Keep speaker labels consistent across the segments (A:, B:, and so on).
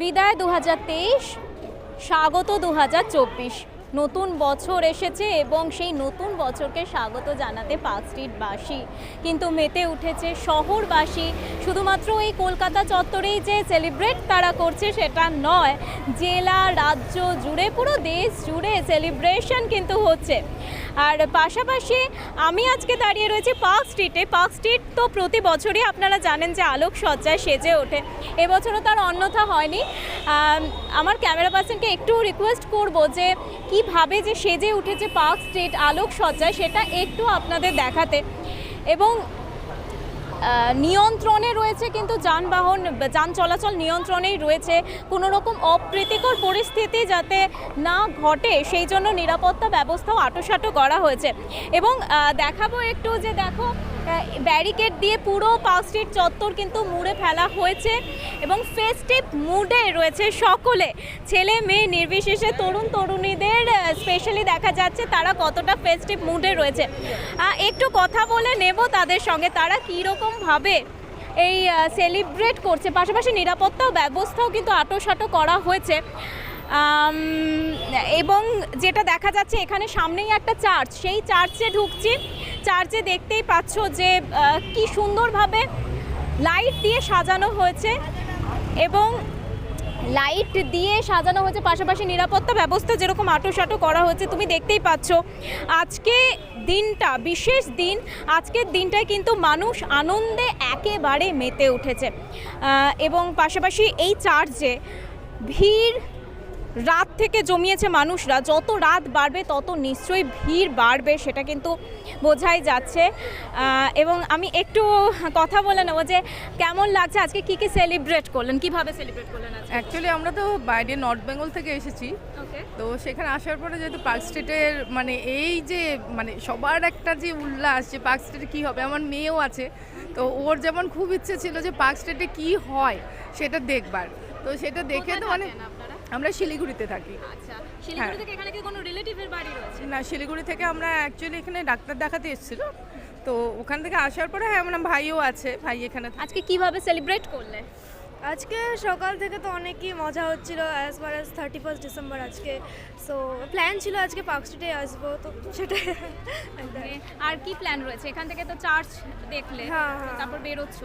A: বিদায় দু হাজার তেইশ স্বাগত দু হাজার চব্বিশ। নতুন বছর এসেছে এবং সেই নতুন বছরকে স্বাগত জানাতে পার্ক স্ট্রিটবাসী। কিন্তু মেতে উঠেছে শহরবাসী। শুধুমাত্র এই কলকাতা চত্বরেই যে সেলিব্রেট তারা করছে সেটা নয়, জেলা, রাজ্য জুড়ে, পুরো দেশ জুড়ে সেলিব্রেশন কিন্তু হচ্ছে। আর পাশাপাশি আমি আজকে দাঁড়িয়ে রয়েছি পার্ক স্ট্রিটে। পার্ক স্ট্রিট তো প্রতি বছরই আপনারা জানেন যে আলোকসজ্জায় সেজে ওঠে। এবছরও তার অন্যথা হয়নি। আমার ক্যামেরা পার্সনকে একটু রিকোয়েস্ট করব যে কীভাবে যে সেজে উঠেছে পার্ক স্ট্রিট আলোকসজ্জায় সেটা একটু আপনাদের দেখাতে। এবং নিয়ন্ত্রণে রয়েছে কিন্তু যানবাহন, যান চলাচল নিয়ন্ত্রণেই রয়েছে। কোনো রকম অপ্রীতিকর পরিস্থিতি যাতে না ঘটে, সেই জন্য নিরাপত্তা ব্যবস্থাও আটোসাটো করা হয়েছে। এবং দেখাবো একটু যে দেখো ব্যারিকেড দিয়ে পুরো পার্ক স্ট্রিট চত্বর কিন্তু মুড়ে ফেলা হয়েছে এবং ফেস্টিভ মুডে রয়েছে সকলে। ছেলে, মেয়ে, নির্বিশেষে তরুণ তরুণীদের স্পেশালি দেখা যাচ্ছে তারা কতটা ফেস্টিভ মুডে রয়েছে। একটু কথা বলে নেব তাদের সঙ্গে, তারা কীরকমভাবে এই সেলিব্রেট করছে। পাশাপাশি নিরাপত্তা ব্যবস্থাও কিন্তু আটোসাটো করা হয়েছে। এবং যেটা দেখা যাচ্ছে, এখানে সামনেই একটা চার্চ সেই চার্চে ঢুকছি। চার্চে দেখতেই পাচ্ছ যে কি সুন্দরভাবে লাইট দিয়ে সাজানো হয়েছে এবং লাইট দিয়ে সাজানো হয়েছে, পাশাপাশি নিরাপত্তা ব্যবস্থা যেরকম আটোসাটো করা হয়েছে, তুমি দেখতেই পাচ্ছ। আজকে দিনটা, বিশেষ দিন, আজকের দিনটায় কিন্তু মানুষ আনন্দে একেবারে মেতে উঠেছে। এবং পাশাপাশি এই চার্চে ভিড় রাত থেকে জমিয়েছে মানুষরা। যত রাত বাড়বে তত নিশ্চয়ই ভিড় বাড়বে সেটা কিন্তু বোঝাই যাচ্ছে। এবং আমি একটু কথা বলে নেব যে কেমন লাগছে? আজকে কি কি সেলিব্রেট করলেন? কীভাবে সেলিব্রেট করলেন
B: অ্যাকচুয়ালি আমরা তো বাইরে নর্থ বেঙ্গল থেকে এসেছি। তো সেখানে আসার পরে যেহেতু পার্ক স্ট্রিটের মানে এই যে মানে সবার একটা যে উল্লাস যে পার্ক স্ট্রিটে কী হবে আমার মেয়েও আছে। তো ওর যেমন খুব ইচ্ছে ছিল যে পার্ক স্ট্রিটে কী হয় সেটা দেখবার। তো সেটা দেখে তো মানে আমরা শিলিগুড়িতে থাকি।
A: আচ্ছা শিলিগুড়ি থেকে এখানে কি কোনো রিলেটিভের বাড়ি রয়েছে?
B: না শিলিগুড়ি থেকে আমরা অ্যাকচুয়ালি এখানে ডাক্তার দেখাতে এসেছিল। তো ওখান থেকে আসার পরে হ্যাঁ আমার ভাইও আছে ভাই এখানে
A: আজকে কীভাবে সেলিব্রেট করলে?
C: আজকে সকাল থেকে তো অনেকই মজা হচ্ছিল as far as thirty first December আজকে। সো প্ল্যান ছিল আজকে পার্ক স্ট্রিটে আসব তো সেটাই।
A: আর কি প্ল্যান রয়েছে? এখান থেকে তো চার্চ দেখলে
C: হ্যাঁ, হ্যাঁ।
A: তারপর বেরোচ্ছ।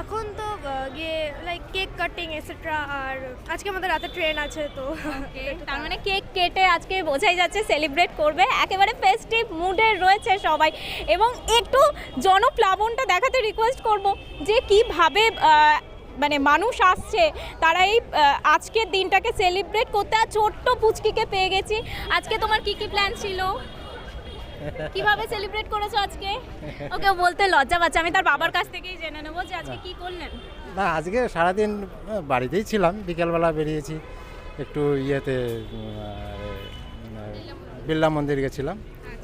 C: এখন তো গিয়ে লাইক কেক কাটিং এসেট্রা আর আজকে আমাদের রাতে ট্রেন আছে তো
A: তার মানে কেক কেটে আজকে বোঝাই যাচ্ছে সেলিব্রেট করবে। একেবারে ফেস্টিভ মুডে রয়েছে সবাই। এবং একটু জনপ্লাবনটা দেখাতে রিকোয়েস্ট করব যে কীভাবে মানে মানুষ আসছে তারা এই আজকের দিনটাকে সেলিব্রেট করতে। আর ছোট্ট পুচকিকে পেয়ে গেছি। আজকে তোমার কি কি প্ল্যান ছিল? কীভাবে সেলিব্রেট করেছ আজকে? ওকে বলতে লজ্জা পাচ্ছে। আমি তার বাবার কাছ থেকেই জেনে নেব যে আজকে কি করলেন।
D: না আজকে সারাদিন বাড়িতেই ছিলাম। বিকেলবেলা বেরিয়েছি। একটু ইয়েতে বিল্লা বিড়লা মন্দির গেছিলাম।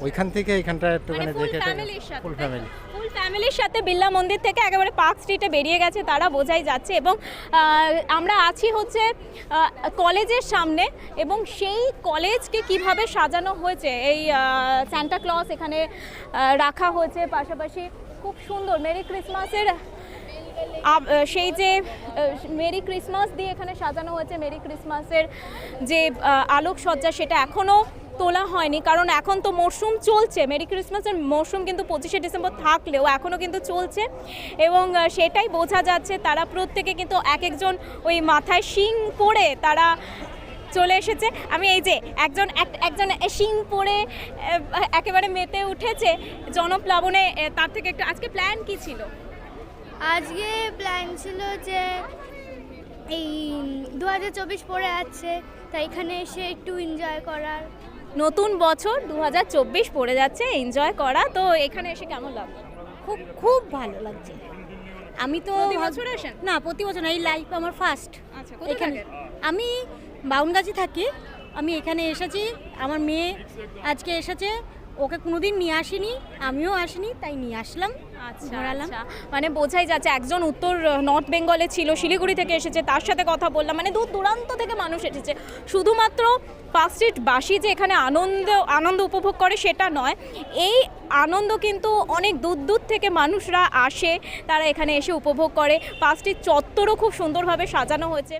D: ওইখান থেকে এখানটা একটুখানি
A: মানে
D: দেখে
A: ফ্যামিলির সাথে।
D: ফুল ফ্যামিলি
A: ফুল ফ্যামিলির সাথে বিড়লা মন্দির থেকে একেবারে পার্ক স্ট্রিটে বেরিয়ে গেছে তারা বোঝাই যাচ্ছে। এবং আমরা আছি হচ্ছে কলেজের সামনে এবং সেই কলেজকে কীভাবে সাজানো হয়েছে এই স্যান্টা ক্লস এখানে রাখা হয়েছে পাশাপাশি খুব সুন্দর। মেরি ক্রিসমাসের সেই যে মেরি ক্রিসমাস দিয়ে এখানে সাজানো হয়েছে। মেরি ক্রিসমাসের যে আলোকসজ্জা সেটা এখনও তোলা হয়নি, কারণ এখন তো মরশুম চলছে। মেরি ক্রিসমাসের মরশুম কিন্তু পঁচিশে ডিসেম্বর থাকলেও এখনও কিন্তু চলছে। এবং সেটাই বোঝা যাচ্ছে তারা প্রত্যেকে কিন্তু এক একজন ওই মাথায় শিং পরে তারা চলে এসেছে। আমি এই যে একজন, এক- একজন শিং পরে একেবারে মেতে উঠেছে জনপ্লাবনে তার থেকে একটু, আজকে প্ল্যান কি ছিল?
E: আজকে প্ল্যান ছিল যে এই দু হাজার চব্বিশ পরে আছে, তাই এখানে এসে একটু এনজয় করার।
A: নতুন বছর দু হাজার চব্বিশ পড়ে যাচ্ছে এনজয় করা। তো এখানে এসে কেমন লাগল?
F: খুব খুব ভালো লাগছে। আমি তো
A: বছর আসেন?
F: না প্রতি বছর না এই লাইফ আমার ফার্স্ট
A: আচ্ছা কোথায়
F: এখানে আমি বাউনগাছি থাকি। আমি এখানে এসেছি। আমার মেয়ে আজকে এসেছে। ওকে কোনোদিন নিয়ে আসিনি আমিও আসিনি তাই নিয়ে আসলাম
A: আচ্ছা
F: ঘোরালাম।
A: আচ্ছা। মানে বোঝাই যাচ্ছে একজন উত্তর নর্থ বেঙ্গলে ছিল শিলিগুড়ি থেকে এসেছে তার সাথে কথা বললাম মানে দূর দূরান্ত থেকে মানুষ এসেছে। শুধুমাত্র পার্ক স্ট্রিট বাসী যে এখানে আনন্দ আনন্দ উপভোগ করে সেটা নয় এই আনন্দ কিন্তু অনেক দূর দূর থেকে মানুষরা আসে তারা এখানে এসে উপভোগ করে। স্ট্রিট চত্বরও খুব সুন্দরভাবে সাজানো হয়েছে।